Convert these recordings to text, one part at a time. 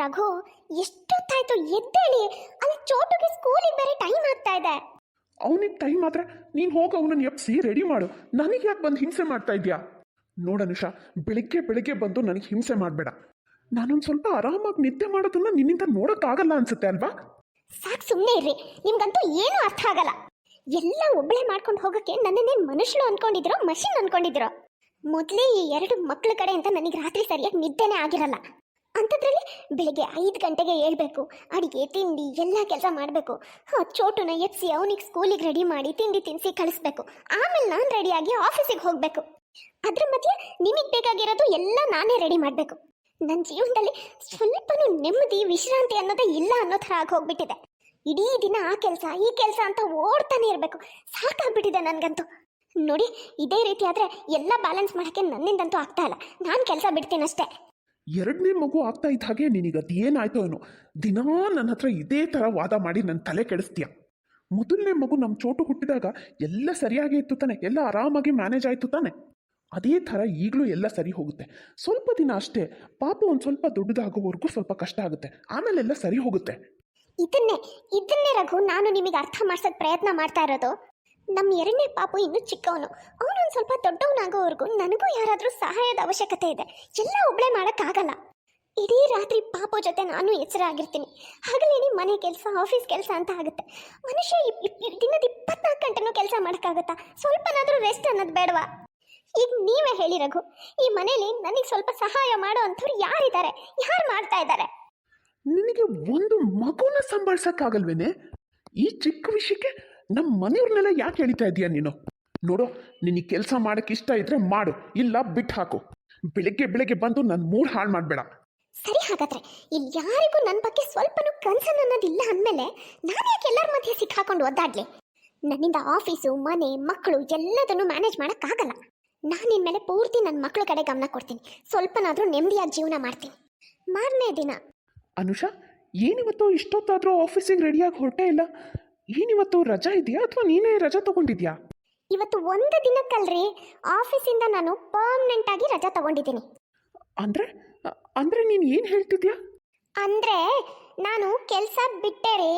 ರಘು ಎಷ್ಟೊತ್ತಾಯ್ತು ಎದ್ದೇಳಿ? ಅಲ್ಲಿ ಚೋಟುಗೆ ಸ್ಕೂಲಿಗೆ ಬೇರೆ ಟೈಮ್ ಆಗ್ತಾ ಇದೆ. ಅವನಿಗೆ ಟೈಮ್ ಮಾತ್ರ ನೀನು ಹೋಗಿ ಅವನನ್ನು ಎಪ್ಸಿ ರೆಡಿ ಮಾಡು. ನನಗೆ ಯಾಕೆ ಬಂದು ಹಿಂಸೆ ಮಾಡ್ತಾ ಇದೆಯಾ? ನೋಡನುಷಾ ಬೆಳಿಗ್ಗೆ ಬೆಳಿಗ್ಗೆ ಬಂದು ನನಗೆ ಹಿಂಸೆ ಮಾಡಬೇಡ. ನಾನೊಂದು ಸ್ವಲ್ಪ ಆರಾಮಾಗಿ ನಿದ್ದೆ ಮಾಡೋದನ್ನ ನಿನ್ನಿಂದ ನೋಡೋಕ್ಕಾಗಲ್ಲ ಅನ್ಸುತ್ತೆ ಅಲ್ವಾ? ಸಾಕು ಸುಮ್ಮನೆ ಇರ್ರಿ. ನಿಮ್ಗಂತೂ ಏನು ಅರ್ಥ ಆಗಲ್ಲ. ಎಲ್ಲ ಒಬ್ಬಳೆ ಮಾಡ್ಕೊಂಡು ಹೋಗಕ್ಕೆ ನನ್ನನ್ನೇ ಮನುಷ್ಯರು ಅನ್ಕೊಂಡಿದ್ರು ಮಷಿನ್ ಅನ್ಕೊಂಡಿದ್ರು? ಮೊದಲೇ ಈ ಎರಡು ಮಕ್ಕಳ ಕಡೆ ಅಂತ ನನಗೆ ರಾತ್ರಿ ಸರಿಯಾಗಿ ನಿದ್ದೆನೇ ಆಗಿರಲ್ಲ. ಅಂಥದ್ರಲ್ಲಿ ಬೆಳಿಗ್ಗೆ ಐದು ಗಂಟೆಗೆ ಏಳಬೇಕು ಅಡಿಗೆ, ತಿಂಡಿ, ಎಲ್ಲ ಕೆಲಸ ಮಾಡಬೇಕು. ಚೋಟುನ ಎತ್ಸಿ ಅವನಿಗೆ ಸ್ಕೂಲಿಗೆ ರೆಡಿ ಮಾಡಿ ತಿಂಡಿ ತಿನ್ಸಿ ಕಳಿಸ್ಬೇಕು. ಆಮೇಲೆ ನಾನು ರೆಡಿಯಾಗಿ ಆಫೀಸಿಗೆ ಹೋಗಬೇಕು. ಅದ್ರ ಮಧ್ಯೆ ನಿಮಗೆ ಬೇಕಾಗಿರೋದು ಎಲ್ಲ ನಾನೇ ರೆಡಿ ಮಾಡಬೇಕು. ನನ್ನ ಜೀವನದಲ್ಲಿ ಸ್ವಲ್ಪನೂ ನೆಮ್ಮದಿ, ವಿಶ್ರಾಂತಿ ಅನ್ನೋದೇ ಇಲ್ಲ ಅನ್ನೋ ಥರ ಆಗಿ ಹೋಗ್ಬಿಟ್ಟಿದೆ. ಇಡೀ ದಿನ ಆ ಕೆಲಸ, ಈ ಕೆಲಸ ಅಂತ ಓಡ್ತಾನೆ ಇರಬೇಕು. ಸಾಕಾಗ್ಬಿಟ್ಟಿದೆ ನನಗಂತೂ. ನೋಡಿ, ಇದೇ ರೀತಿ ಆದರೆ ಎಲ್ಲ ಬ್ಯಾಲೆನ್ಸ್ ಮಾಡೋಕ್ಕೆ ನನ್ನಿಂದಂತೂ ಆಗ್ತಾ ಇಲ್ಲ. ನಾನು ಕೆಲಸ ಬಿಡ್ತೀನಿ ಅಷ್ಟೇ ಎರಡನೇ ಮಗು ಆಗ್ತಾ ಇದ್ದ ಹಾಗೆ, ನಿನಗೆ ಅದು ಏನಾಯ್ತೋ ಏನೋ. ದಿನಾ ನನ್ನ ಹತ್ರ ಇದೇ ಥರ ವಾದ ಮಾಡಿ ನನ್ನ ತಲೆ ಕೆಡಿಸ್ತೀಯ? ಮೊದಲನೇ ಮಗು ನಮ್ಮ ಚೋಟು ಹುಟ್ಟಿದಾಗ ಎಲ್ಲ ಸರಿಯಾಗಿ ಇತ್ತು ತಾನೆ, ಎಲ್ಲ ಆರಾಮಾಗಿ ಮ್ಯಾನೇಜ್ ಆಯಿತು ತಾನೆ. ಅದೇ ಥರ ಈಗಲೂ ಎಲ್ಲ ಸರಿ ಹೋಗುತ್ತೆ. ಸ್ವಲ್ಪ ದಿನ ಅಷ್ಟೇ, ಪಾಪ ಒಂದು ಸ್ವಲ್ಪ ದೊಡ್ಡದಾಗೋವರೆಗೂ ಸ್ವಲ್ಪ ಕಷ್ಟ ಆಗುತ್ತೆ. ಆಮೇಲೆಲ್ಲ ಸರಿ ಹೋಗುತ್ತೆ. ಇದನ್ನೇ ಇದನ್ನೇ ರಘು, ನಾನು ನಿಮಗೆ ಅರ್ಥ ಮಾಡ್ಸೋಕ್ಕೆ ಪ್ರಯತ್ನ ಮಾಡ್ತಾ ಇರೋದು. ನಮ್ಮ ಎರಡನೇ ಪಾಪು ಇನ್ನು ಚಿಕ್ಕವನು. ಅವನೊಂದು ಸ್ವಲ್ಪ ದೊಡ್ಡವನಾಗೋವರೆಗೂ ನನಗೂ ಯಾರಾದರೂ ಸಹಾಯದ ಅವಶ್ಯಕತೆ ಇದೆ. ಎಲ್ಲ ಒಬ್ಬಳೇ ಮಾಡೋಕ್ಕಾಗಲ್ಲ. ಇಡೀ ರಾತ್ರಿ ಪಾಪು ಜೊತೆ ನಾನು ಎಚ್ಚರ ಆಗಿರ್ತೀನಿ ಹಗಲೇನಿ ಮನೆ ಕೆಲಸ, ಆಫೀಸ್ ಕೆಲಸ ಅಂತ ಆಗುತ್ತೆ. ಮನುಷ್ಯ ದಿನದ ಇಪ್ಪತ್ನಾಲ್ಕು ಗಂಟೆನೂ ಕೆಲಸ ಮಾಡೋಕ್ಕಾಗತ್ತಾ? ಸ್ವಲ್ಪನಾದರೂ ರೆಸ್ಟ್ ಅನ್ನೋದು ಬೇಡವಾ? ಈಗ ನೀವೇ ಹೇಳಿ ರಘು, ಈ ಮನೆಯಲ್ಲಿ ನನಗೆ ಸ್ವಲ್ಪ ಸಹಾಯ ಮಾಡೋ ಅಂಥವ್ರು ಯಾರಿದ್ದಾರೆ? ಯಾರು ಮಾಡ್ತಾ ಇದ್ದಾರೆ? ನಿನಗೆ ಒಂದು ಮಗುನ ಸಂಭಾಳ್ಸಕ್ಕಾಗಲ್ವೇನೆ? ಈ ಚಿಕ್ಕ ವಿಷಯಕ್ಕೆ ನಮ್ಮ ಮನೆಯವ್ರನ್ನೆಲ್ಲ ಯಾಕೆ ಎಳಿತಾ ಇದೀಯ ನೀನು? ನೋಡು ನಿನಗೆ ಕೆಲಸ ಮಾಡಕ್ಕೆ ಇಷ್ಟ ಇದ್ರೆ ಮಾಡು ಇಲ್ಲ ಬಿಟ್ಟು ಹಾಕು. ಬೆಳಿಗ್ಗೆ ಬೆಳಿಗ್ಗೆ ಬಂದು ನನ್ನ ಮೂಡ್ ಹಾಳು ಮಾಡಬೇಡ. ಸರಿ ಹಾಗಾದ್ರೆ ಇಲ್ಲಿ ಯಾರಿಗೂ ನನ್ನ ಬಗ್ಗೆ ಸ್ವಲ್ಪನೂ ಕನ್ಸನ್ ಅನ್ನೋದಿಲ್ಲ ಅಂದಮೇಲೆ ನಾನು ಯಾಕೆ ಎಲ್ಲರ ಮಧ್ಯೆ ಸಿಕ್ಕಾಕೊಂಡು ಒದ್ದಾಡ್ಲಿ? ನನ್ನಿಂದ ಆಫೀಸು ಮನೆ ಮಕ್ಕಳು ಎಲ್ಲದನ್ನು ಮ್ಯಾನೇಜ್ ಮಾಡೋಕ್ಕಾಗಲ್ಲ. ನಾನು ಇನ್ಮೇಲೆ ಪೂರ್ತಿ ನನ್ನ ಮಕ್ಕಳ ಕಡೆ ಗಮನ ಕೊಡ್ತೀನಿ. ಸ್ವಲ್ಪನಾದರೂ ನೆಮ್ಮದಿಯಾಗಿ ಜೀವನ ಮಾಡ್ತೀನಿ. ಮಾರನೇ ದಿನ. ಅನುಷಾ ಏನಿವತ್ತು ಇಷ್ಟೊತ್ತಾದರೂ ಆಫೀಸಿಗೆ ರೆಡಿಯಾಗಿ ಹೊರಟೇ ಇಲ್ಲ. ಏನಿವತ್ತು ರಜಾ ಇದೆಯಾ ಅಥವಾ ನೀನೇ ರಜಾ ತಗೊಂಡಿದ್ಯಾ? ಇವತ್ತು ಒಂದು ದಿನಕ್ಕಲ್ರಿ ಆಫೀಸಿಂದ ನಾನು ಪರ್ಮನೆಂಟ್ ಆಗಿ ರಜಾ ತಗೊಂಡಿದ್ದೀನಿ. ಅಂದ್ರೆ ಅಂದ್ರೆ ನೀನು ಏನು ಹೇಳ್ತಿದ್ಯಾ? ಅಂದ್ರೆ ನಾನು ಕೆಲಸ ಬಿಟ್ಟೆ ರೀ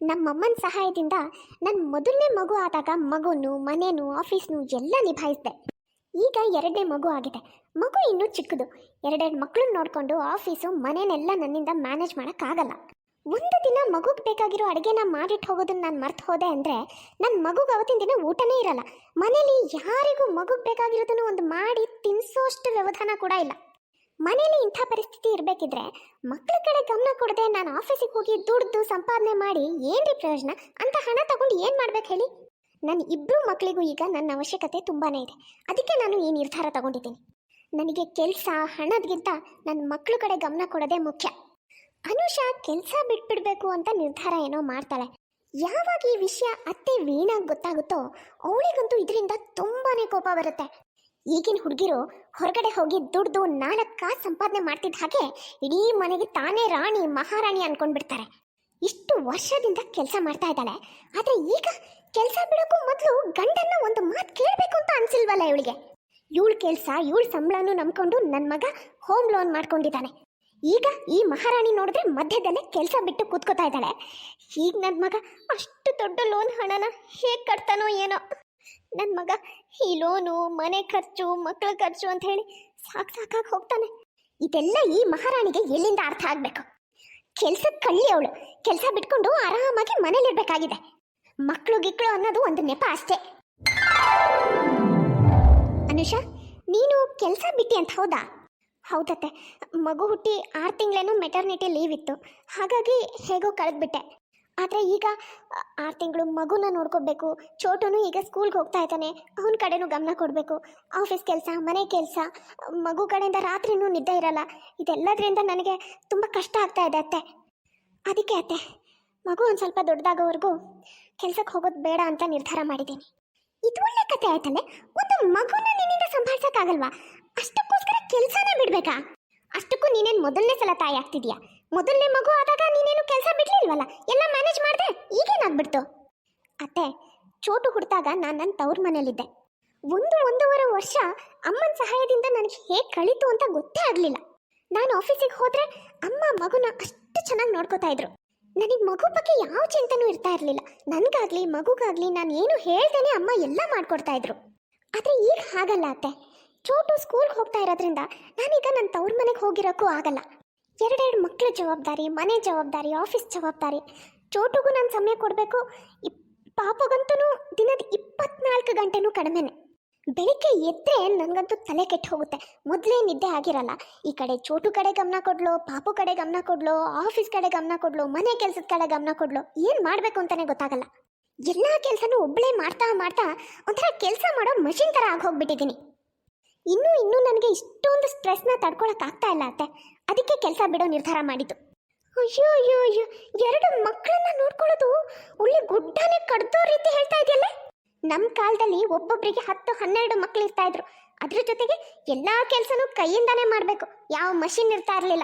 ನಮ್ಮಮ್ಮನ ಸಹಾಯದಿಂದ ನನ್ನ ಮೊದಲನೇ ಮಗು ಆದಾಗ ಮಗುನು ಮನೆನು ಆಫೀಸ್ನು ಎಲ್ಲ ನಿಭಾಯಿಸಿದೆ. ಈಗ ಎರಡನೇ ಮಗು ಆಗಿದೆ. ಮಗು ಇನ್ನೂ ಚಿಕ್ಕದು. ಎರಡೆರಡು ಮಕ್ಕಳನ್ನ ನೋಡಿಕೊಂಡು ಆಫೀಸು ಮನೆನೆಲ್ಲ ನನ್ನಿಂದ ಮ್ಯಾನೇಜ್ ಮಾಡೋಕ್ಕಾಗಲ್ಲ. ಒಂದು ದಿನ ಮಗುಗೆ ಬೇಕಾಗಿರೋ ಅಡುಗೆನ ಮಾಡಿಟ್ಟು ಹೋಗೋದನ್ನು ನಾನು ಮರ್ತು ಹೋದೆ ಅಂದರೆ ನನ್ನ ಮಗುಗೆ ಅವತ್ತಿನ ದಿನ ಊಟನೇ ಇರಲ್ಲ. ಮನೇಲಿ ಯಾರಿಗೂ ಮಗುಗೆ ಬೇಕಾಗಿರೋದನ್ನು ಒಂದು ಮಾಡಿ ತಿನ್ಸೋಷ್ಟು ವ್ಯವಧಾನ ಕೂಡ ಇಲ್ಲ. ಮನೇಲಿ ಇಂಥ ಪರಿಸ್ಥಿತಿ ಇರಬೇಕಿದ್ರೆ ಮಕ್ಕಳ ಕಡೆ ಗಮನ ಕೊಡದೆ ನಾನು ಆಫೀಸಿಗೆ ಹೋಗಿ ದುಡ್ದು ಸಂಪಾದನೆ ಮಾಡಿ ಏನ್ರಿ ಪ್ರಯೋಜನ? ಅಂತ ಹಣ ತಗೊಂಡು ಏನು ಮಾಡ್ಬೇಕು ಹೇಳಿ? ನನ್ನ ಇಬ್ಬರು ಮಕ್ಕಳಿಗೂ ಈಗ ನನ್ನ ಅವಶ್ಯಕತೆ ತುಂಬಾ ಇದೆ. ಅದಕ್ಕೆ ನಾನು ಈ ನಿರ್ಧಾರ ತಗೊಂಡಿದ್ದೀನಿ. ನನಗೆ ಕೆಲಸ, ಹಣದ್ಗಿಂತ ನನ್ನ ಮಕ್ಕಳ ಕಡೆ ಗಮನ ಕೊಡೋದೇ ಮುಖ್ಯ. ಅನುಷಾ ಕೆಲಸ ಬಿಟ್ಬಿಡ್ಬೇಕು ಅಂತ ನಿರ್ಧಾರ ಏನೋ ಮಾಡ್ತಾಳೆ. ಯಾವಾಗ ಈ ವಿಷಯ ಅತ್ತೆ ವೀಣಾಗ್ ಗೊತ್ತಾಗುತ್ತೋ ಅವಳಿಗಂತೂ ಇದರಿಂದ ತುಂಬಾನೇ ಕೋಪ ಬರುತ್ತೆ. ಈಗಿನ ಹುಡುಗಿರು ಹೊರಗಡೆ ಹೋಗಿ ದುಡ್ದು ನಾಲ್ಕು ಕಾಸು ಸಂಪಾದನೆ ಮಾಡ್ತಿದ್ದ ಹಾಗೆ ಇಡೀ ಮನೆಗೆ ತಾನೇ ರಾಣಿ, ಮಹಾರಾಣಿ ಅನ್ಕೊಂಡ್ಬಿಡ್ತಾರೆ. ಇಷ್ಟು ವರ್ಷದಿಂದ ಕೆಲಸ ಮಾಡ್ತಾ ಇದ್ದಾಳೆ. ಆದ್ರೆ ಈಗ ಕೆಲಸ ಬಿಡೋಕ್ಕೂ ಮೊದಲು ಗಂಡನ್ನ ಒಂದು ಮಾತು ಕೇಳಬೇಕು ಅಂತ ಅನ್ಸಿಲ್ವಲ್ಲ ಇವಳಿಗೆ. ಇವಳು ಕೆಲಸ, ಇವಳು ಸಂಬಳನೂ ನಂಬ್ಕೊಂಡು ನನ್ನ ಮಗ ಹೋಮ್ ಲೋನ್ ಮಾಡ್ಕೊಂಡಿದ್ದಾನೆ. ಈಗ ಈ ಮಹಾರಾಣಿ ನೋಡಿದ್ರೆ ಮಧ್ಯದಲ್ಲೇ ಕೆಲಸ ಬಿಟ್ಟು ಕೂತ್ಕೋತಾ ಇದ್ದಾಳೆ. ಈಗ ನನ್ನ ಮಗ ಅಷ್ಟು ದೊಡ್ಡ ಲೋನ್ ಹಣನ ಹೇಗೆ ಕಟ್ತಾನೋ ಏನೋ. ನನ್ನ ಮಗ ಈ ಲೋನು ಮನೆ ಖರ್ಚು ಮಕ್ಕಳ ಖರ್ಚು ಅಂತ ಹೇಳಿ ಸಾಕು ಸಾಕಾಗಿ ಹೋಗ್ತಾನೆ. ಇದೆಲ್ಲ ಈ ಮಹಾರಾಣಿಗೆ ಎಲ್ಲಿಂದ ಅರ್ಥ ಆಗಬೇಕು? ಕೆಲ್ಸಕ್ಕೆ ಕಳ್ಳಿ ಅವಳು. ಕೆಲಸ ಬಿಟ್ಕೊಂಡು ಆರಾಮಾಗಿ ಮನೇಲಿರ್ಬೇಕಾಗಿದೆ. ಮಕ್ಕಳು ಗಿಕ್ಕಳು ಅನ್ನೋದು ಒಂದು ನೆಪ ಅಷ್ಟೇ. ಅನುಷಾ, ನೀನು ಕೆಲಸ ಬಿಟ್ಟಿ ಅಂತ ಹೌದಾ? ಹೌದತ್ತೆ. ಮಗು ಹುಟ್ಟಿ ಆರು ತಿಂಗಳೇನೋ ಮೆಟರ್ನಿಟಿ ಲೀವ್ ಇತ್ತು. ಹಾಗಾಗಿ ಹೇಗೋ ಕಳೆದ್ಬಿಟ್ಟೆ. ಆದರೆ ಈಗ, ಆರು ತಿಂಗಳು ಮಗುನ ನೋಡ್ಕೋಬೇಕು ಚೋಟೂ ಈಗ ಸ್ಕೂಲ್ಗೆ ಹೋಗ್ತಾ ಇದ್ದಾನೆ, ಅವನ ಕಡೆನೂ ಗಮನ ಕೊಡಬೇಕು. ಆಫೀಸ್ ಕೆಲಸ, ಮನೆ ಕೆಲಸ, ಮಗು ಕಡೆಯಿಂದ ರಾತ್ರಿನೂ ನಿದ್ದೆ ಇರಲ್ಲ. ಇದೆಲ್ಲದರಿಂದ ನನಗೆ ತುಂಬ ಕಷ್ಟ ಆಗ್ತಾ ಇದೆ ಅತ್ತೆ. ಅದಕ್ಕೆ ಅತ್ತೆ, ಮಗು ಒಂದು ಸ್ವಲ್ಪ ದೊಡ್ಡದಾಗೋವರೆಗೂ ಕೆಲಸಕ್ಕೆ ಹೋಗೋದು ಬೇಡ ಅಂತ ನಿರ್ಧಾರ ಮಾಡಿದ್ದೀನಿ. ಇದು ಒಳ್ಳೆ ಕತೆ ಆಯ್ತಲ್ಲೇ? ಒಂದು ಮಗುನ ನಿನ್ನಿಂದ ಸಂಭಾಳಿಸೋಕ್ಕಾಗಲ್ವಾ? ಅಷ್ಟಕ್ಕೋಸ್ಕರ ಕೆಲಸನೇ ಬಿಡ್ಬೇಕಾ? ಅಷ್ಟಕ್ಕೂ ನೀನೇನು ಮೊದಲನೇ ಸಲ ತಾಯಿ ಆಗ್ತಿದ್ಯಾ? ಮೊದಲನೇ ಮಗು ಆದಾಗ ನೀನೇನು ಕೆಲಸ ಬಿಡ್ಲಿಲ್ವಲ್ಲ? ಎಲ್ಲ ಮ್ಯಾನೇಜ್ ಮಾಡಿದೆ? ಈಗೇನಾಗ್ಬಿಡ್ತು ಅತ್ತೆ, ಚೋಟು ಹುಡ್ತಾಗ ನಾನು ನನ್ನ ತವ್ರ ಮನೇಲಿದ್ದೆ. ಒಂದು ಒಂದೂವರೆ ವರ್ಷ ಅಮ್ಮನ ಸಹಾಯದಿಂದ ನನಗೆ ಹೇಗೆ ಕಳೀತು ಅಂತ ಗೊತ್ತೇ ಆಗಲಿಲ್ಲ. ನಾನು ಆಫೀಸಿಗೆ ಹೋದರೆ ಅಮ್ಮ ಮಗುನ ಅಷ್ಟು ಚೆನ್ನಾಗಿ ನೋಡ್ಕೋತಾ ಇದ್ರು. ನನಗೆ ಮಗು ಬಗ್ಗೆ ಯಾವ ಚಿಂತನೂ ಇರ್ತಾ ಇರಲಿಲ್ಲ. ನನಗಾಗ್ಲಿ ಮಗುಗಾಗ್ಲಿ ನಾನು ಏನು ಹೇಳ್ತೇನೆ ಅಮ್ಮ ಎಲ್ಲ ಮಾಡ್ಕೊಡ್ತಾ ಇದ್ರು. ಆದರೆ ಈಗ ಹಾಗಲ್ಲ ಅತ್ತೆ. ಚೋಟು ಸ್ಕೂಲ್ಗೆ ಹೋಗ್ತಾ ಇರೋದ್ರಿಂದ ನಾನೀಗ ನನ್ನ ತವ್ರ ಮನೆಗೆ ಹೋಗಿರೋಕ್ಕೂ ಆಗಲ್ಲ. ಎರಡೆರಡು ಮಕ್ಕಳ ಜವಾಬ್ದಾರಿ, ಮನೆ ಜವಾಬ್ದಾರಿ, ಆಫೀಸ್ ಜವಾಬ್ದಾರಿ. ಚೋಟುಗೂ ನಾನು ಸಮಯ ಕೊಡಬೇಕು. ಪಾಪಗಂತೂ ದಿನದ ಇಪ್ಪತ್ನಾಲ್ಕು ಗಂಟೆನೂ ಕಡಿಮೆನೆ. ಬೆಳಿಗ್ಗೆ ಎದ್ದರೆ ನನಗಂತೂ ತಲೆ ಕೆಟ್ಟು ಹೋಗುತ್ತೆ. ಮೊದಲೇ ನಿದ್ದೆ ಆಗಿರಲ್ಲ. ಈ ಕಡೆ ಚೋಟು ಕಡೆ ಗಮನ ಕೊಡ್ಲೋ, ಪಾಪು ಕಡೆ ಗಮನ ಕೊಡ್ಲೋ, ಆಫೀಸ್ ಕಡೆ ಗಮನ ಕೊಡ್ಲೋ, ಮನೆ ಕೆಲಸದ ಕಡೆ ಗಮನ ಕೊಡ್ಲೋ, ಏನು ಮಾಡಬೇಕು ಅಂತಲೇ ಗೊತ್ತಾಗಲ್ಲ. ಎಲ್ಲ ಕೆಲಸನೂ ಒಬ್ಬಳೇ ಮಾಡ್ತಾ ಮಾಡ್ತಾ ಒಂಥರ ಕೆಲಸ ಮಾಡೋ ಮಷಿನ್ ಥರ ಆಗಿ ಹೋಗ್ಬಿಟ್ಟಿದ್ದೀನಿ. ಇನ್ನೂ ಇನ್ನೂ ನನಗೆ ಇಷ್ಟೊಂದು ಸ್ಟ್ರೆಸ್ನ ತಡ್ಕೊಳಕ್ಕೆ ಆಗ್ತಾ ಇಲ್ಲ ಅತ್ತೆ. ಅದಕ್ಕೆ ಕೆಲಸ ಬಿಡೋ ನಿರ್ಧಾರ ಮಾಡಿದ್ದು. ಅಯ್ಯೋ ಅಯ್ಯೋ ಅಯ್ಯೋ, ಎರಡು ಮಕ್ಕಳನ್ನ ನೋಡ್ಕೊಳ್ಳೋದು ಒಳ್ಳೆ ಗುಡ್ಡನೇ ಕಡ್ದೋ ರೀತಿ ಹೇಳ್ತಾ ಇದೆಯಲ್ಲ? ನಮ್ಮ ಕಾಲದಲ್ಲಿ ಒಬ್ಬೊಬ್ಬರಿಗೆ ಹತ್ತು, ಹನ್ನೆರಡು ಮಕ್ಕಳು ಇರ್ತಾ ಇದ್ರು. ಅದ್ರ ಜೊತೆಗೆ ಎಲ್ಲ ಕೆಲಸನೂ ಕೈಯಿಂದಾನೇ ಮಾಡಬೇಕು. ಯಾವ ಮಷಿನ್ ಇರ್ತಾ ಇರಲಿಲ್ಲ.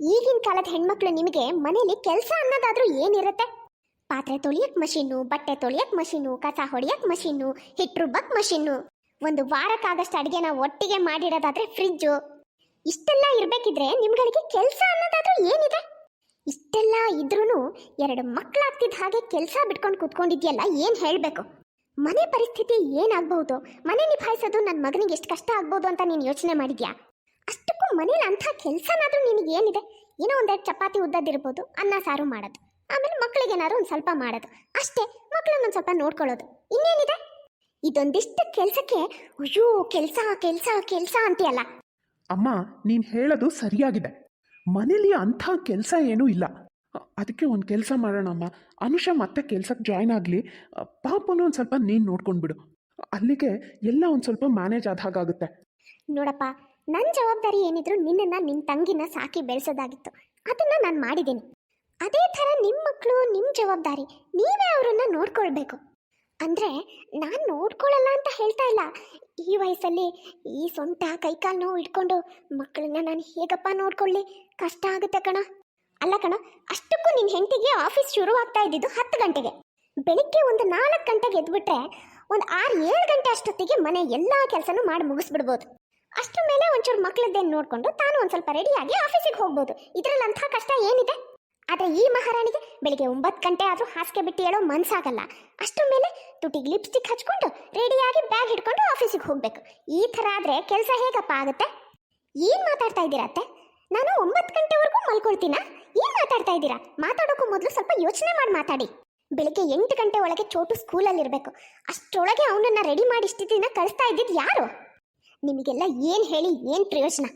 ಈಗಿನ ಕಾಲದ ಹೆಣ್ಮಕ್ಳು ನಿಮಗೆ ಮನೇಲಿ ಕೆಲಸ ಅನ್ನೋದಾದ್ರೂ ಏನಿರುತ್ತೆ? ಪಾತ್ರೆ ತೊಳಿಯಕ್ ಮಷೀನು, ಬಟ್ಟೆ ತೊಳಿಯಕ್ ಮಷೀನು, ಕಸ ಹೊಡಿಯಕ್ ಮಷೀನು ಹಿಟ್ಟು ರುಬ್ಬಕ್ ಮಷೀನು. ಒಂದು ವಾರಕ್ಕಾಗಷ್ಟು ಅಡುಗೆನ ಒಟ್ಟಿಗೆ ಮಾಡಿಡೋದಾದ್ರೆ ಫ್ರಿಜ್ಜು ಇಷ್ಟೆಲ್ಲ ಇರಬೇಕಿದ್ರೆ ನಿಮ್ಗಳಿಗೆ ಕೆಲಸ ಅನ್ನೋದಾದ್ರೂ ಏನಿದೆ? ಇಷ್ಟೆಲ್ಲ ಇದ್ರೂ ಎರಡು ಮಕ್ಕಳಾಗ್ತಿದ್ದ ಹಾಗೆ ಕೆಲಸ ಬಿಟ್ಕೊಂಡು ಕೂತ್ಕೊಂಡಿದ್ಯಲ್ಲ, ಏನು ಹೇಳಬೇಕು? ಮನೆ ಪರಿಸ್ಥಿತಿ ಏನಾಗಬಹುದು? ಮನೆ ನಿಭಾಯಿಸೋದು ನನ್ನ ಮಗನಿಗೆ ಎಷ್ಟು ಕಷ್ಟ ಆಗ್ಬೋದು ಅಂತ ನೀನು ಯೋಚನೆ ಮಾಡಿದ್ಯಾ? ಅಷ್ಟಕ್ಕೂ ಮನೇಲಿ ಅಂಥ ಕೆಲಸನಾದರೂ ನಿನಗೆ ಏನಿದೆ? ಏನೋ ಒಂದೆರಡು ಚಪಾತಿ ಉದ್ದದಿರ್ಬೋದು ಅನ್ನ ಸಾರು ಮಾಡೋದು. ಆಮೇಲೆ ಮಕ್ಕಳಿಗೆ ಏನಾದ್ರು ಒಂದು ಸ್ವಲ್ಪ ಮಾಡೋದು. ಅಷ್ಟೇ ಮಕ್ಕಳನ್ನ ಒಂದು ಸ್ವಲ್ಪ ನೋಡ್ಕೊಳ್ಳೋದು. ಇನ್ನೇನಿದೆ? ಇದೊಂದಿಷ್ಟು ಕೆಲಸಕ್ಕೆ ಅಯ್ಯೋ ಕೆಲಸ ಕೆಲಸ ಕೆಲಸ ಅಂತೀಯಲ್ಲ. ಅಮ್ಮ ನೀನು ಹೇಳೋದು ಸರಿಯಾಗಿದೆ. ಮನೇಲಿ ಅಂಥ ಕೆಲಸ ಏನೂ ಇಲ್ಲ. ಅದಕ್ಕೆ ಒಂದು ಕೆಲಸ ಮಾಡೋಣ ಅಮ್ಮ. ಅನುಷ ಮತ್ತೆ ಕೆಲ್ಸಕ್ಕೆ ಜಾಯ್ನ್ ಆಗಲಿ. ಪಾಪನ ಒಂದು ಸ್ವಲ್ಪ ನೀನು ನೋಡ್ಕೊಂಡ್ಬಿಡು ಅಲ್ಲಿಗೆ ಎಲ್ಲ ಒಂದು ಸ್ವಲ್ಪ ಮ್ಯಾನೇಜ್ ಆದ ಹಾಗಾಗುತ್ತೆ. ನೋಡಪ್ಪ ನನ್ನ ಜವಾಬ್ದಾರಿ ಏನಿದ್ರು ನಿನ್ನನ್ನು ನಿನ್ನ ತಂಗಿನ ಸಾಕಿ ಬೆಳೆಸೋದಾಗಿತ್ತು. ಅದನ್ನ ನಾನು ಮಾಡಿದ್ದೀನಿ. ಅದೇ ಥರ ನಿಮ್ಮ ಮಕ್ಕಳು ನಿಮ್ಮ ಜವಾಬ್ದಾರಿ. ನೀವೇ ಅವರನ್ನು ನೋಡ್ಕೊಳ್ಬೇಕು. ಅಂದರೆ ನಾನು ನೋಡ್ಕೊಳ್ಳಲ್ಲ ಅಂತ ಹೇಳ್ತಾ ಇಲ್ಲ. ಈ ವಯಸ್ಸಲ್ಲಿ ಈ ಸೊಂಟ ಕೈಕಾಲು ನೋವು ಇಟ್ಕೊಂಡು ಮಕ್ಕಳನ್ನ ನಾನು ಹೇಗಪ್ಪ ನೋಡ್ಕೊಳ್ಳಿ? ಕಷ್ಟ ಆಗುತ್ತೆ ಕಣ. ಅಲ್ಲ ಕಣ, ಅಷ್ಟಕ್ಕೂ ನಿನ್ನ ಹೆಂಡತಿಗೆ ಆಫೀಸ್ ಶುರು ಆಗ್ತಾ ಇದ್ದಿದ್ದು ಹತ್ತು ಗಂಟೆಗೆ. ಬೆಳಿಗ್ಗೆ ಒಂದು ನಾಲ್ಕು ಗಂಟೆಗೆ ಎದ್ಬಿಟ್ರೆ ಒಂದು ಆರು ಏಳು ಗಂಟೆ ಅಷ್ಟೊತ್ತಿಗೆ ಮನೆ ಎಲ್ಲ ಕೆಲಸನೂ ಮಾಡಿ ಮುಗಿಸ್ಬಿಡ್ಬೋದು. ಅಷ್ಟು ಮೇಲೆ ಒಂಚೂರು ಮಕ್ಕಳದ್ದೇನು ನೋಡಿಕೊಂಡು ತಾನು ಒಂದು ಸ್ವಲ್ಪ ರೆಡಿಯಾಗಿ ಆಫೀಸಿಗೆ ಹೋಗ್ಬೋದು. ಇದರಲ್ಲಿ ಅಂಥ ಕಷ್ಟ ಏನಿದೆ? ಆದರೆ ಈ ಮಹಾರಾಣಿಗೆ ಬೆಳಿಗ್ಗೆ ಒಂಬತ್ತು ಗಂಟೆ ಆದರೂ ಹಾಸಿಗೆ ಬಿಟ್ಟು ಹೇಳೋ ಮನ್ಸಾಗಲ್ಲ. ಅಷ್ಟು ಮೇಲೆ ತುಟಿಗೆ ಲಿಪ್ಸ್ಟಿಕ್ ಹಚ್ಕೊಂಡು ರೆಡಿಯಾಗಿ ಬ್ಯಾಗ್ ಹಿಡ್ಕೊಂಡು ಆಫೀಸಿಗೆ ಹೋಗಬೇಕು. ಈ ಥರ ಆದರೆ ಕೆಲಸ ಹೇಗಪ್ಪ ಆಗುತ್ತೆ? ಏನು ಮಾತಾಡ್ತಾ ಇದ್ದೀರತ್ತೆ ನಾನು ಒಂಬತ್ತು ಗಂಟೆವರೆಗೂ ಮಲ್ಕೊಳ್ತೀನಾ? ಏನು ಮಾತಾಡ್ತಾ ಇದ್ದೀರಾ? ಮಾತಾಡೋಕ್ಕೂ ಮೊದಲು ಸ್ವಲ್ಪ ಯೋಚನೆ ಮಾಡಿ ಮಾತಾಡಿ. ಬೆಳಿಗ್ಗೆ ಎಂಟು ಗಂಟೆ ಒಳಗೆ ಚೋಟು ಸ್ಕೂಲಲ್ಲಿ ಇರಬೇಕು ಅಷ್ಟರೊಳಗೆ ಅವನನ್ನು ರೆಡಿ ಮಾಡಿ ಇಷ್ಟು ದಿನ ಕಳಿಸ್ತಾ ಇದ್ದಿದ್ದು ಯಾರು? ನಿಮಗೆಲ್ಲ ಏನು ಹೇಳಿ, ಏನು ಪ್ರಯೋಜನ?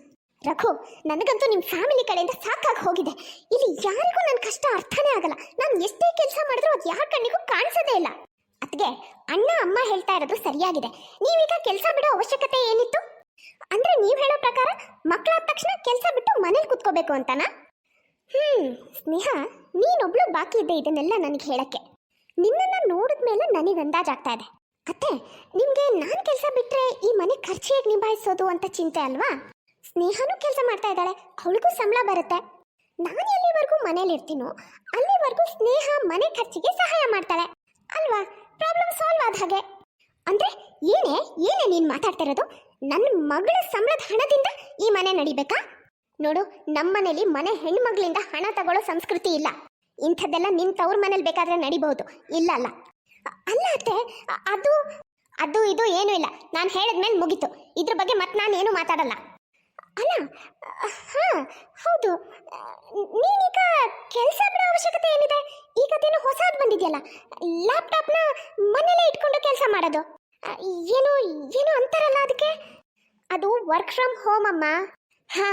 ರಘು, ನನಗಂತೂ ನಿಮ್ಮ ಫ್ಯಾಮಿಲಿ ಕಡೆಯಿಂದ ಸಾಕಾಗಿ ಹೋಗಿದೆ. ಇಲ್ಲಿ ಯಾರಿಗೂ ನನ್ನ ಕಷ್ಟ ಅರ್ಥನೇ ಆಗಲ್ಲ. ನಾನು ಎಷ್ಟೇ ಕೆಲಸ ಮಾಡಿದ್ರೂ ಅದು ಯಾರ ಕಣ್ಣಿಗೂ ಕಾಣಿಸೋದೇ ಇಲ್ಲ. ಅದ್ಗೆ ಅಣ್ಣ, ಅಮ್ಮ ಹೇಳ್ತಾ ಇರೋದು ಸರಿಯಾಗಿದೆ. ನೀವೀಗ ಕೆಲಸ ಬಿಡೋ ಅವಶ್ಯಕತೆ ಏನಿತ್ತು? ಅಂದ್ರೆ ನೀವು ಹೇಳೋ ಪ್ರಕಾರ ಮಕ್ಕಳಾದ ತಕ್ಷಣ ಕೆಲಸ ಬಿಟ್ಟು ಮನೇಲಿ ಕುತ್ಕೋಬೇಕು ಅಂತನಾ? ಹ್ಮ್, ಸ್ನೇಹ, ನೀನೊಬ್ಳು ಬಾಕಿ ಇದೆ ಇದನ್ನೆಲ್ಲ ನನಗೆ ಹೇಳಕ್ಕೆ. ನಿನ್ನನ್ನ ನೋಡಿದ್ಮೇಲೆ ನನಗೆ ಅಂದಾಜಾಗ್ತಾ ಇದೆ. ಅತ್ತೆ, ನಿಮಗೆ ನಾನು ಕೆಲಸ ಬಿಟ್ಟರೆ ಈ ಮನೆ ಖರ್ಚು ಹೇಗೆ ನಿಭಾಯಿಸೋದು ಅಂತ ಚಿಂತೆ ಅಲ್ವಾ? ಸ್ನೇಹನೂ ಕೆಲಸ ಮಾಡ್ತಾ ಇದ್ದಾಳೆ. ಅವಳಿಗೂ ಸಂಬಳ ಬರುತ್ತೆ. ನಾನು ಎಲ್ಲಿವರೆಗೂ ಮನೇಲಿರ್ತೀನೋ ಅಲ್ಲಿವರೆಗೂ ಸ್ನೇಹ ಮನೆ ಖರ್ಚಿಗೆ ಸಹಾಯ ಮಾಡ್ತಾಳೆ. ಅಲ್ವಾ? ಪ್ರಾಬ್ಲಮ್ ಸಾಲ್ವ್ ಆದ ಹಾಗೆ. ಅಂದ್ರೆ ಏನೇ ಏನೇ ನೀನ್ ಮಾತಾಡ್ತಾ ಇರೋದು? ನನ್ನ ಮಗಳ ಸಂಬಳದ ಹಣದಿಂದ ಈ ಮನೆ ನಡಿಬೇಕಾ? ನೋಡು ನಮ್ಮನೇಲಿ ಮನೆ ಹೆಣ್ಮಗಳಿಂದ ಹಣ ತಗೊಳ್ಳೋ ಸಂಸ್ಕೃತಿ ಇಲ್ಲ. ಇಂಥದ್ದೆಲ್ಲ ನಿನ್ ತವ್ರ ಮನೇಲಿ ಬೇಕಾದ್ರೆ ನಡಿಬಹುದು. ಇಲ್ಲ, ಅಲ್ಲ. ಅಲ್ಲ ಅತ್ತೆ ಅದು ಅದು, ಇದು ಏನೂ ಇಲ್ಲ. ನಾನು ಹೇಳಿದ್ಮೇಲೆ ಮುಗೀತು. ಇದ್ರ ಬಗ್ಗೆ ಮತ್ತೆ ನಾನು ಏನು ಮಾತಾಡಲ್ಲ. ಅಲ್ಲ, ಹಾ, ಹೌದು. ನೀನೀಗ ಕೆಲಸ ಬಿಡೋ ಅವಶ್ಯಕತೆ ಏನಿದೆ? ಈಗ ಅದೇನು ಹೊಸದು ಬಂದಿದೆಯಲ್ಲ ಲ್ಯಾಪ್ಟಾಪ್ನ ಮನೇಲೇ ಇಟ್ಕೊಂಡು ಕೆಲಸ ಮಾಡೋದು. ಏನು ಏನು, ಏನೋ ಅಂತಾರಲ್ಲ ಅದಕ್ಕೆ ಅದು ವರ್ಕ್ ಫ್ರಮ್ ಹೋಮ್ ಅಮ್ಮ. ಹಾ,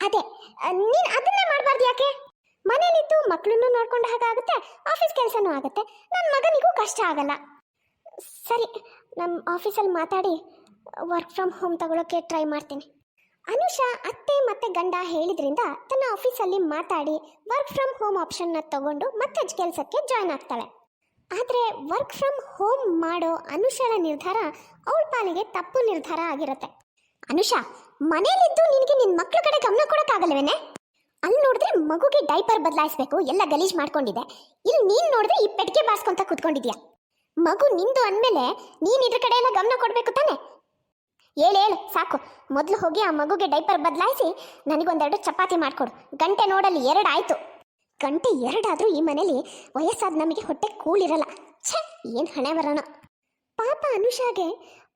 ಅದೇ. ನೀನು ಅದನ್ನೇ ಮಾಡಬಾರ್ದು ಯಾಕೆ? ಮನೇಲಿದ್ದು ಮಕ್ಕಳನ್ನು ನೋಡ್ಕೊಂಡು ಹಾಗಾಗುತ್ತೆ ಆಫೀಸ್ ಕೆಲಸನೂ ಆಗುತ್ತೆ. ನನ್ನ ಮಗನಿಗೂ ಕಷ್ಟ ಆಗಲ್ಲ. ಸರಿ ನಮ್ಮ ಆಫೀಸಲ್ಲಿ ಮಾತಾಡಿ ವರ್ಕ್ ಫ್ರಮ್ ಹೋಮ್ ತಗೊಳ್ಳೋಕ್ಕೆ ಟ್ರೈ ಮಾಡ್ತೀನಿ. ಅನುಷಾ ಅತ್ತೆ ಮತ್ತೆ ಗಂಡ ಹೇಳಿದ್ರಿಂದ ತನ್ನ ಆಫೀಸಲ್ಲಿ ಮಾತಾಡಿ ವರ್ಕ್ ಫ್ರಮ್ ಹೋಮ್ ಆಪ್ಷನ್ನ ತಗೊಂಡು ಮತ್ತೆ ಕೆಲಸಕ್ಕೆ ಜಾಯ್ನ್ ಆಗ್ತಾಳೆ. ಆದರೆ ವರ್ಕ್ ಫ್ರಮ್ ಹೋಮ್ ಮಾಡೋ ಅನುಷಳ ನಿರ್ಧಾರ ಅವಳ ಪಾಲಿಗೆ ತಪ್ಪು ನಿರ್ಧಾರ ಆಗಿರುತ್ತೆ. ಅನುಷಾ ಮನೇಲಿದ್ದು ನಿನಗೆ ನಿನ್ನ ಮಕ್ಕಳ ಕಡೆ ಗಮನ ಕೊಡೋಕ್ಕಾಗಲ್ವೇನೆ? ಅಲ್ಲಿ ನೋಡಿದ್ರೆ ಮಗುಗೆ ಡೈಪರ್ ಬದಲಾಯಿಸ್ಬೇಕು, ಎಲ್ಲ ಗಲೀಜ್ ಮಾಡ್ಕೊಂಡಿದೆ. ಇಲ್ಲಿ ನೀನ್ ನೋಡಿದ್ರೆ ಈ ಪೆಟ್ಟಿಗೆ ಬಾರಿಸ್ಕೊಂತ ಕುತ್ಕೊಂಡಿದ್ಯಾ? ಮಗು ನಿಂದು ಅಂದಮೇಲೆ ನೀನ್ ಇದ್ರ ಕಡೆ ಎಲ್ಲ ಗಮನ ಕೊಡ್ಬೇಕು ತಾನೆ? ಹೇಳು ಹೇಳು, ಸಾಕು. ಮೊದಲು ಹೋಗಿ ಆ ಮಗುಗೆ ಡೈಪರ್ ಬದಲಾಯಿಸಿ ನನಗೊಂದೆರಡು ಚಪಾತಿ ಮಾಡಿಕೊಡು. ಗಂಟೆ ನೋಡಲ್ಲಿ ಎರಡು ಆಯಿತು. ಗಂಟೆ ಎರಡಾದರೂ ಈ ಮನೇಲಿ ವಯಸ್ಸಾದ ನಮಗೆ ಹೊಟ್ಟೆ ಕೂಳಿರಲ್ಲ. ಛೇ, ಏನು ಹಣೆ ಬರೋಣ. ಪಾಪ ಅನುಷಾಗೆ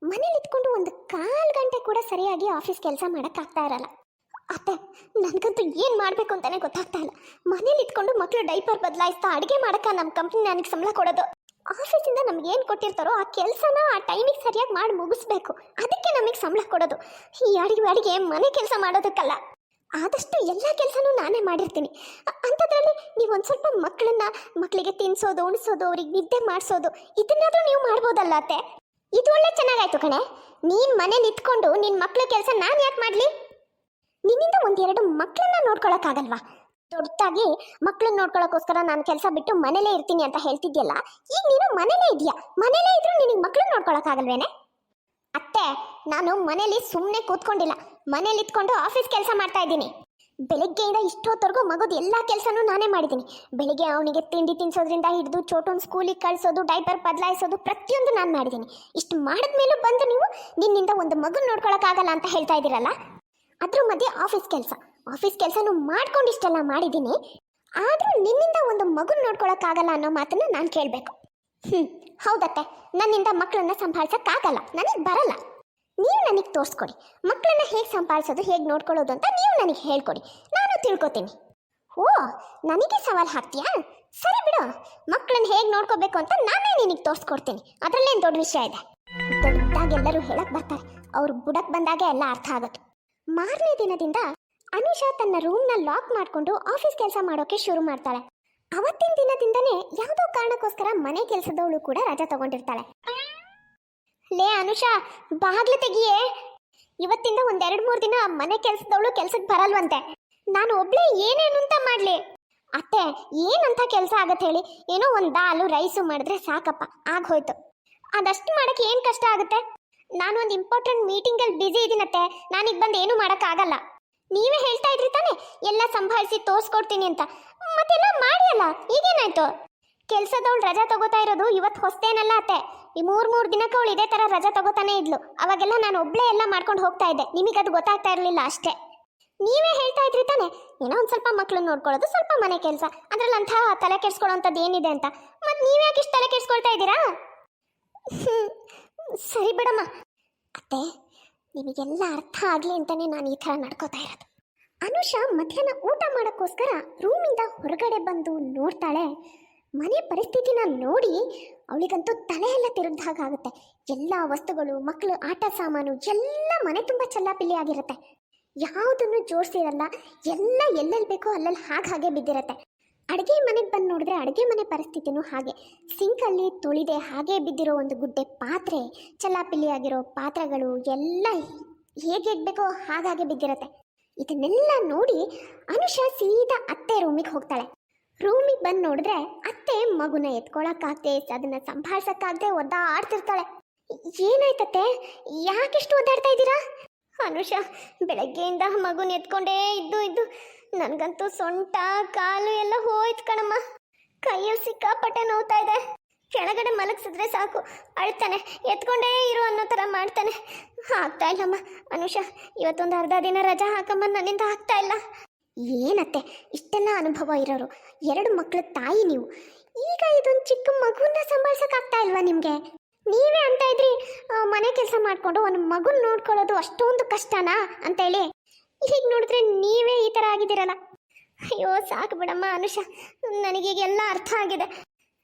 ಮನೇಲಿ ಇದ್ಕೊಂಡು ಒಂದು ಕಾಲು ಗಂಟೆ ಕೂಡ ಸರಿಯಾಗಿ ಆಫೀಸ್ ಕೆಲಸ ಮಾಡೋಕ್ಕಾಗ್ತಾ ಇರಲ್ಲ. ಅತ್ತೆ, ನನಗಂತೂ ಏನು ಮಾಡಬೇಕು ಅಂತಲೇ ಗೊತ್ತಾಗ್ತಾ ಇಲ್ಲ. ಮನೇಲಿ ಇದ್ಕೊಂಡು ಮಕ್ಕಳು ಡೈಪರ್ ಬದಲಾಯಿಸ್ತಾ ಅಡುಗೆ ಮಾಡೋಕ್ಕ ನಮ್ಮ ಕಂಪ್ನಿ ನನಗೆ ಸಂಬಳ ಕೊಡೋದು. ಆಫೀಸಿಂದ ನಮ್ಗೆ ಏನು ಕೊಟ್ಟಿರ್ತಾರೋ ಆ ಕೆಲಸನ ಆ ಟೈಮಿಗೆ ಸರಿಯಾಗಿ ಮಾಡಿ ಮುಗಿಸ್ಬೇಕು. ಅದಕ್ಕೆ ನಮಗೆ ಸಂಬಳ ಕೊಡೋದು. ಈ ಅಡಿಗೆ ಅಡಿಗೆ ಮನೆ ಕೆಲಸ ಮಾಡೋದಕ್ಕಲ್ಲ. ಆದಷ್ಟು ಎಲ್ಲ ಕೆಲಸನೂ ನಾನೇ ಮಾಡಿರ್ತೀನಿ. ಅಂಥದ್ರಲ್ಲಿ ನೀವು ಒಂದು ಸ್ವಲ್ಪ ಮಕ್ಕಳನ್ನ ಮಕ್ಕಳಿಗೆ ತಿನ್ಸೋದು, ಉಣಿಸೋದು, ಅವ್ರಿಗೆ ನಿದ್ದೆ ಮಾಡಿಸೋದು, ಇದನ್ನಾದರೂ ನೀವು ಮಾಡ್ಬೋದಲ್ಲ ಅತ್ತೆ. ಇದು ಒಳ್ಳೆ ಚೆನ್ನಾಗಾಯ್ತು ಕಣೆ. ನೀನು ಮನೆ ನಿಂತ್ಕೊಂಡು ನಿನ್ನ ಮಕ್ಕಳ ಕೆಲಸ ನಾನು ಯಾಕೆ ಮಾಡಲಿ? ನಿನ್ನಿಂದ ಒಂದೆರಡು ಮಕ್ಕಳನ್ನ ನೋಡ್ಕೊಳಕ್ಕಾಗಲ್ವಾ? ದೊಡ್ಡದಾಗಿ ಮಕ್ಕಳನ್ನ ನೋಡ್ಕೊಳ್ಳೋಕ್ಕೋಸ್ಕರ ನಾನು ಕೆಲಸ ಬಿಟ್ಟು ಮನೇಲೇ ಇರ್ತೀನಿ ಅಂತ ಹೇಳ್ತಿದ್ಯಲ್ಲ, ಈಗ ನೀನು ಮನೇಲೇ ಇದೆಯಾ? ಮನೇಲೇ ಇದ್ರೂ ನಿನಗೆ ಮಕ್ಕಳನ್ನ ನೋಡ್ಕೊಳಕ್ಕಾಗಲ್ವೇನೆ? ಅತ್ತೆ, ನಾನು ಮನೇಲಿ ಸುಮ್ಮನೆ ಕೂತ್ಕೊಂಡಿಲ್ಲ. ಮನೇಲಿ ಇದ್ಕೊಂಡು ಆಫೀಸ್ ಕೆಲಸ ಮಾಡ್ತಾ ಇದ್ದೀನಿ. ಬೆಳಗ್ಗೆಯಿಂದ ಇಷ್ಟೊತ್ತವರೆಗೂ ಮಗುದು ಎಲ್ಲ ಕೆಲಸನೂ ನಾನೇ ಮಾಡಿದ್ದೀನಿ. ಬೆಳಿಗ್ಗೆ ಅವನಿಗೆ ತಿಂಡಿ ತಿನ್ಸೋದ್ರಿಂದ ಹಿಡಿದು ಚೋಟೋನ್ ಸ್ಕೂಲಿಗೆ ಕಳಿಸೋದು, ಡೈಪರ್ ಬದಲಾಯಿಸೋದು ಪ್ರತಿಯೊಂದು ನಾನು ಮಾಡಿದ್ದೀನಿ. ಇಷ್ಟು ಮಾಡಿದ್ಮೇಲೂ ಬಂದು ನೀವು ನಿನ್ನಿಂದ ಒಂದು ಮಗು ನೋಡ್ಕೊಳಕ್ಕಾಗಲ್ಲ ಅಂತ ಹೇಳ್ತಾ ಇದ್ದೀರಲ್ಲ? ಅದ್ರ ಮಧ್ಯೆ ಆಫೀಸ್ ಕೆಲಸ. ಆಫೀಸ್ ಕೆಲಸನೂ ಮಾಡ್ಕೊಂಡು ಇಷ್ಟೆಲ್ಲ ಮಾಡಿದ್ದೀನಿ, ಆದರೂ ನಿನ್ನಿಂದ ಒಂದು ಮಗು ನೋಡ್ಕೊಳಕ್ಕಾಗಲ್ಲ ಅನ್ನೋ ಮಾತನ್ನು ನಾನು ಕೇಳಬೇಕು. ಹ್ಞೂ ಹೌದತ್ತೆ. ನನ್ನಿಂದ ಮಕ್ಕಳನ್ನ ಸಂಭಾಳಿಸೋಕ್ಕಾಗಲ್ಲ. ನನಗೆ ಬರಲ್ಲ. ನೀವು ನನಗೆ ತೋರಿಸ್ಕೊಡಿ. ಮಕ್ಕಳನ್ನ ಹೇಗೆ ಸಂಭಾಳಿಸೋದು, ಹೇಗೆ ನೋಡ್ಕೊಳ್ಳೋದು ಅಂತ ನೀವು ನನಗೆ ಹೇಳ್ಕೊಡಿ. ನಾನು ತಿಳ್ಕೊತೀನಿ. ಓ, ನನಗೆ ಸವಾಲು ಹಾಕ್ತೀಯಾ? ಸರಿ ಬಿಡು. ಮಕ್ಕಳನ್ನ ಹೇಗೆ ನೋಡ್ಕೋಬೇಕು ಅಂತ ನಾನೇ ನಿನಗೆ ತೋರಿಸ್ಕೊಡ್ತೀನಿ. ಅದರಲ್ಲೇನು ದೊಡ್ಡ ವಿಷಯ ಇದೆ? ದೊಡ್ಡದಾಗಿ ಎಲ್ಲರೂ ಹೇಳಕ್ಕೆ ಬರ್ತಾರೆ. ಅವ್ರು ಬುಡಕ್ಕೆ ಬಂದಾಗೆ ಎಲ್ಲ ಅರ್ಥ ಆಗುತ್ತೆ. ಮಾರನೇ ದಿನದಿಂದ ಅನುಷಾ ತನ್ನ ರೂಮ್ನ ಲಾಕ್ ಮಾಡಿಕೊಂಡು ಆಫೀಸ್ ಕೆಲಸ ಮಾಡೋಕೆ ಶುರು ಮಾಡ್ತಾಳೆ. ಅವತ್ತಿನ ದಿನದಿಂದನೇ ಯಾವುದೋ ಕಾರಣಕ್ಕೋಸ್ಕರ ಮನೆ ಕೆಲಸದವಳು ಕೂಡ ರಜಾ ತಗೊಂಡಿರ್ತಾಳೆ. ಲೇ ಅನುಷಾ, ಬಾಗ್ಲು ತೆಗಿಯೇ. ಇವತ್ತಿಂದ ಒಂದೆರಡು ಮೂರು ದಿನ ಮನೆ ಕೆಲಸದವಳು ಕೆಲ್ಸಕ್ಕೆ ಬರಲ್ವಂತೆ. ನಾನು ಒಬ್ಳೆ ಏನೇನು ಅಂತ ಮಾಡ್ಲಿ. ಅತ್ತೆ, ಏನಂತ ಕೆಲಸ ಆಗತ್ತೆ ಹೇಳಿ. ಏನೋ ಒಂದು ದಾಲು, ರೈಸು ಮಾಡಿದ್ರೆ ಸಾಕಪ್ಪ. ಆಗೋಯ್ತು ಅದಷ್ಟು ಮಾಡಕ್ಕೆ ಏನು ಕಷ್ಟ ಆಗುತ್ತೆ? ನಾನು ಒಂದು ಇಂಪಾರ್ಟೆಂಟ್ ಮೀಟಿಂಗಲ್ಲಿ ಬ್ಯುಸಿ ಇದ್ದೀನತ್ತೆ ನಾನೀಗ ಬಂದು ಏನೂ ಮಾಡೋಕ್ಕಾಗಲ್ಲ. ನೀವೇ ಹೇಳ್ತಾ ಇದ್ರಿ ತಾನೆ? ಎಲ್ಲ ಸಂಭಾಳಿಸಿ ತೋರಿಸ್ಕೊಡ್ತೀನಿ ಅಂತ. ಮತ್ತೆಲ್ಲ ಮಾಡಿಯಲ್ಲ, ಈಗೇನಾಯ್ತು? ಕೆಲ್ಸದವಳು ರಜಾ ತಗೋತಾ ಇರೋದು ಇವತ್ತು ಹೊಸ್ತೇನಲ್ಲ ಅತ್ತೆ. ಈ ಮೂರು ಮೂರು ದಿನಕ್ಕೆ ಅವಳು ಇದೇ ತರ ರಜಾ ತಗೋತಾನೆ ಇದ್ಲು. ಅವಾಗೆಲ್ಲ ನಾನು ಒಬ್ಳೇ ಎಲ್ಲ ಮಾಡ್ಕೊಂಡು ಹೋಗ್ತಾ ಇದ್ದೆ. ನಿಮಗದು ಗೊತ್ತಾಗ್ತಾ ಇರಲಿಲ್ಲ ಅಷ್ಟೇ. ನೀವೇ ಹೇಳ್ತಾ ಇದ್ರಿ ತಾನೆ. ಏನೋ ಒಂದು ಸ್ವಲ್ಪ ಮಕ್ಳನ್ನ ನೋಡ್ಕೊಳ್ಳೋದು, ಸ್ವಲ್ಪ ಮನೆ ಕೆಲಸ. ಅದ್ರಲ್ಲಿ ಅಂಥ ತಲೆ ಕೆಡ್ಸ್ಕೊಳ್ಳೋಂಥದ್ದು ಏನಿದೆ ಅಂತ. ಮತ್ತು ನೀವೇ ಯಾಕೆ ಇಷ್ಟು ತಲೆ ಕೆಡ್ಸ್ಕೊಳ್ತಾ ಇದ್ದೀರಾ? ಸರಿ ಬಿಡಮ್ಮ. ಅತ್ತೆ ನಿಮಗೆಲ್ಲ ಅರ್ಥ ಆಗಲಿ ಅಂತಾನೆ ನಾನು ಈ ಥರ ನಡ್ಕೋತಾ ಇರೋದು. ಅನುಷಾ ಮಧ್ಯಾಹ್ನ ಊಟ ಮಾಡೋಕ್ಕೋಸ್ಕರ ರೂಮಿಂದ ಹೊರಗಡೆ ಬಂದು ನೋಡ್ತಾಳೆ. ಮನೆ ಪರಿಸ್ಥಿತಿನ ನೋಡಿ ಅವಳಿಗಂತೂ ತಲೆ ಎಲ್ಲ ಹಾಗಾಗುತ್ತೆ ಎಲ್ಲ ವಸ್ತುಗಳು ಮಕ್ಕಳು ಆಟ ಸಾಮಾನು, ಎಲ್ಲ ಮನೆ ತುಂಬ ಚಲ್ಲಾಪಿಲ್ಲಿ ಆಗಿರುತ್ತೆ. ಯಾವುದನ್ನು ಜೋಡಿಸಿರಲ್ಲ, ಎಲ್ಲ ಎಲ್ಲೆಲ್ಲಿ ಬೇಕೋ ಅಲ್ಲಲ್ಲಿ ಹಾಗೆ ಬಿದ್ದಿರತ್ತೆ. ಅಡುಗೆ ಮನೆಗೆ ಬಂದು ನೋಡಿದ್ರೆ ಅಡುಗೆ ಮನೆ ಪರಿಸ್ಥಿತಿನೂ ಹಾಗೆ. ಸಿಂಕಲ್ಲಿ ತುಳಿದೆ, ಹಾಗೆ ಬಿದ್ದಿರೋ ಒಂದು ಗುಡ್ಡೆ ಪಾತ್ರೆ ಚೆಲ್ಲಾಪಿಲ್ಲಿ ಆಗಿರೋ ಪಾತ್ರೆಗಳು ಎಲ್ಲ ಹೇಗೆ ಬೇಕೋ ಹಾಗಾಗಿ ಬಿದ್ದಿರತ್ತೆ. ಇದನ್ನೆಲ್ಲ ನೋಡಿ ಅನುಷಾ ಸೀದಾ ಅತ್ತೆ ರೂಮಿಗೆ ಹೋಗ್ತಾಳೆ. ರೂಮಿಗೆ ಬಂದು ನೋಡಿದ್ರೆ ಅತ್ತೆ ಮಗುನ ಎತ್ಕೊಳಕ್ಕಾಗದೆ, ಅದನ್ನ ಸಂಭಾಳ್ಸಕ್ಕಾಗದೆ ಒದ್ದಾಡ್ತಿರ್ತಾಳೆ. ಏನಾಯ್ತತ್ತೆ? ಯಾಕೆಷ್ಟು ಒದ್ದಾಡ್ತಾ ಇದ್ದೀರಾ? ಅನುಷಾ ಬೆಳಗ್ಗೆಯಿಂದ ಮಗುನ ಎತ್ಕೊಂಡೇ ಇದ್ದು ಇದ್ದು ನನಗಂತೂ ಸೊಂಟ, ಕಾಲು ಎಲ್ಲ ಹೋಯ್ತು ಕಣಮ್ಮ. ಕೈಯಲ್ಲಿ ಸಿಕ್ಕಾಪಟ್ಟೆ ನೋವ್ತಾ ಇದೆ. ಕೆಳಗಡೆ ಮಲಗಿಸಿದ್ರೆ ಸಾಕು. ಅಳ್ತಾನೆ, ಎತ್ಕೊಂಡೇ ಇರು ಅನ್ನೋ ಥರ ಮಾಡ್ತಾನೆ. ಆಗ್ತಾ ಇಲ್ಲಮ್ಮ. ಅನುಷ, ಇವತ್ತೊಂದು ಅರ್ಧ ದಿನ ರಜಾ ಹಾಕಮ್ಮ, ನನ್ನಿಂದ ಆಗ್ತಾ ಇಲ್ಲ. ಏನತ್ತೆ, ಇಷ್ಟೆಲ್ಲ ಅನುಭವ ಇರೋರು? ಎರಡು ಮಕ್ಕಳ ತಾಯಿ ನೀವು. ಈಗ ಇದೊಂದು ಚಿಕ್ಕ ಮಗುನ ಸಂಭಾಳ್ಸೋಕ್ಕಾಗ್ತಾ ಇಲ್ವಾ ನಿಮಗೆ? ನೀವೇ ಅಂತ ಇದ್ರಿ ಮನೆ ಕೆಲಸ ಮಾಡಿಕೊಂಡು ಒಂದು ಮಗುನ ನೋಡ್ಕೊಳ್ಳೋದು ಅಷ್ಟೊಂದು ಕಷ್ಟನಾ ಅಂತೇಳಿ ಈಗ ನೋಡಿದ್ರೆ ನೀವೇ ಈ ಥರ ಆಗಿದ್ದೀರಲ್ಲ. ಅಯ್ಯೋ, ಸಾಕು ಬಿಡಮ್ಮ ಅನುಷ. ನನಗೀಗೆಲ್ಲ ಅರ್ಥ ಆಗಿದೆ.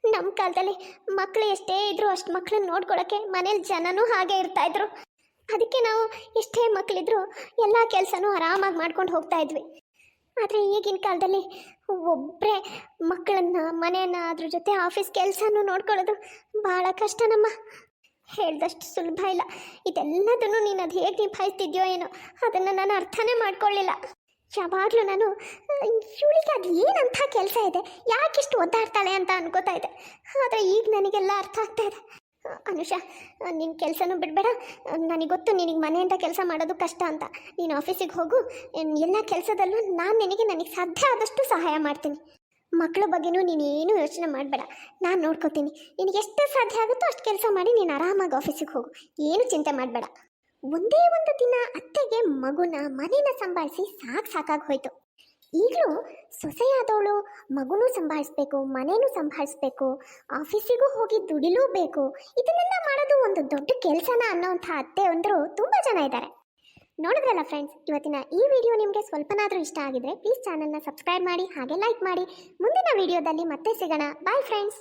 ನಮ್ಮ ಕಾಲದಲ್ಲಿ ಮಕ್ಕಳು ಎಷ್ಟೇ ಇದ್ರು ಅಷ್ಟು ಮಕ್ಕಳನ್ನ ನೋಡ್ಕೊಳಕ್ಕೆ ಮನೇಲಿ ಜನನೂ ಹಾಗೆ ಇರ್ತಾ ಇದ್ರು. ಅದಕ್ಕೆ ನಾವು ಎಷ್ಟೇ ಮಕ್ಕಳಿದ್ರು ಎಲ್ಲ ಕೆಲಸನೂ ಆರಾಮಾಗಿ ಮಾಡ್ಕೊಂಡು ಹೋಗ್ತಾ ಇದ್ವಿ. ಆದರೆ ಈಗಿನ ಕಾಲದಲ್ಲಿ ಒಬ್ಬರೇ ಮಕ್ಕಳನ್ನ, ಮನೆಯನ್ನ ಅದ್ರ ಜೊತೆ ಆಫೀಸ್ ಕೆಲಸನೂ ನೋಡ್ಕೊಳ್ಳೋದು ಭಾಳ ಕಷ್ಟನಮ್ಮ. ಹೇಳ್ದಷ್ಟು ಸುಲಭ ಇಲ್ಲ. ಇದೆಲ್ಲದನ್ನು ನೀನು ಅದು ಹೇಗೆ ನಿಭಾಯಿಸ್ತಿದ್ಯೋ ಏನೋ, ಅದನ್ನು ನಾನು ಅರ್ಥನೇ ಮಾಡ್ಕೊಳ್ಳಿಲ್ಲ ಯಾವಾಗಲೂ ನಾನು, ಇವಳಿಗೆ ಅದು ಏನಂಥ ಕೆಲಸ ಇದೆ, ಯಾಕಿಷ್ಟು ಒದ್ದಾಡ್ತಾಳೆ ಅಂತ ಅನ್ಕೋತಾ ಇದ್ದೆ. ಆದರೆ ಈಗ ನನಗೆಲ್ಲ ಅರ್ಥ ಆಗ್ತಾ ಇದೆ. ಅನುಷಾ ನಿನ್ನ ಕೆಲಸನೂ ಬಿಡಬೇಡ. ನನಗೆ ಗೊತ್ತು ನಿನಗೆ ಮನೆಯಿಂದ ಕೆಲಸ ಮಾಡೋದು ಕಷ್ಟ ಅಂತ. ನೀನು ಆಫೀಸಿಗೆ ಹೋಗು. ಎಲ್ಲ ಕೆಲಸದಲ್ಲೂ ನಾನು ನಿನಗೆ ನನಗೆ ಸಾಧ್ಯ ಆದಷ್ಟು ಸಹಾಯ ಮಾಡ್ತೀನಿ. ಮಕ್ಕಳ ಬಗ್ಗೆನೂ ನೀನು ಏನು ಯೋಚನೆ ಮಾಡಬೇಡ. ನಾನು ನೋಡ್ಕೋತೀನಿ. ನಿನಗೆ ಎಷ್ಟು ಸಾಧ್ಯ ಆಗುತ್ತೋ ಅಷ್ಟು ಕೆಲಸ ಮಾಡಿ ನೀನು ಆರಾಮಾಗಿ ಆಫೀಸಿಗೆ ಹೋಗು. ಏನು ಚಿಂತೆ ಮಾಡಬೇಡ. ಒಂದೇ ಒಂದು ದಿನ ಅತ್ತೆಗೆ ಮಗುನ ಮನೇನ ಸಂಭಾಳಿಸಿ ಸಾಕು ಸಾಕಾಗಿ ಹೋಯ್ತು. ಈಗಲೂ ಸೊಸೆಯಾದವಳು, ಮಗುನೂ ಸಂಭಾಳಿಸ್ಬೇಕು, ಮನೇನೂ ಸಂಭಾಳಿಸ್ಬೇಕು, ಆಫೀಸಿಗೂ ಹೋಗಿ ದುಡಿಲೂಬೇಕು, ಇದನ್ನೆಲ್ಲ ಮಾಡೋದು ಒಂದು ದೊಡ್ಡ ಕೆಲಸನ ಅನ್ನೋಂಥ ಅತ್ತೆ ಅಂದರು ತುಂಬ ಜನ ಇದ್ದಾರೆ. ನೋಡಿದ್ರಲ್ಲ ಫ್ರೆಂಡ್ಸ್ ಇವತ್ತಿನ ಈ ವಿಡಿಯೋ ನಿಮಗೆ ಸ್ವಲ್ಪನಾದರೂ ಇಷ್ಟ ಆಗಿದ್ರೆ ಪ್ಲೀಸ್ ಚಾನಲ್ನ ಸಬ್ಸ್ಕ್ರೈಬ್ ಮಾಡಿ, ಹಾಗೆ ಲೈಕ್ ಮಾಡಿ. ಮುಂದಿನ ವಿಡಿಯೋದಲ್ಲಿ ಮತ್ತೆ ಸಿಗೋಣ. Bye friends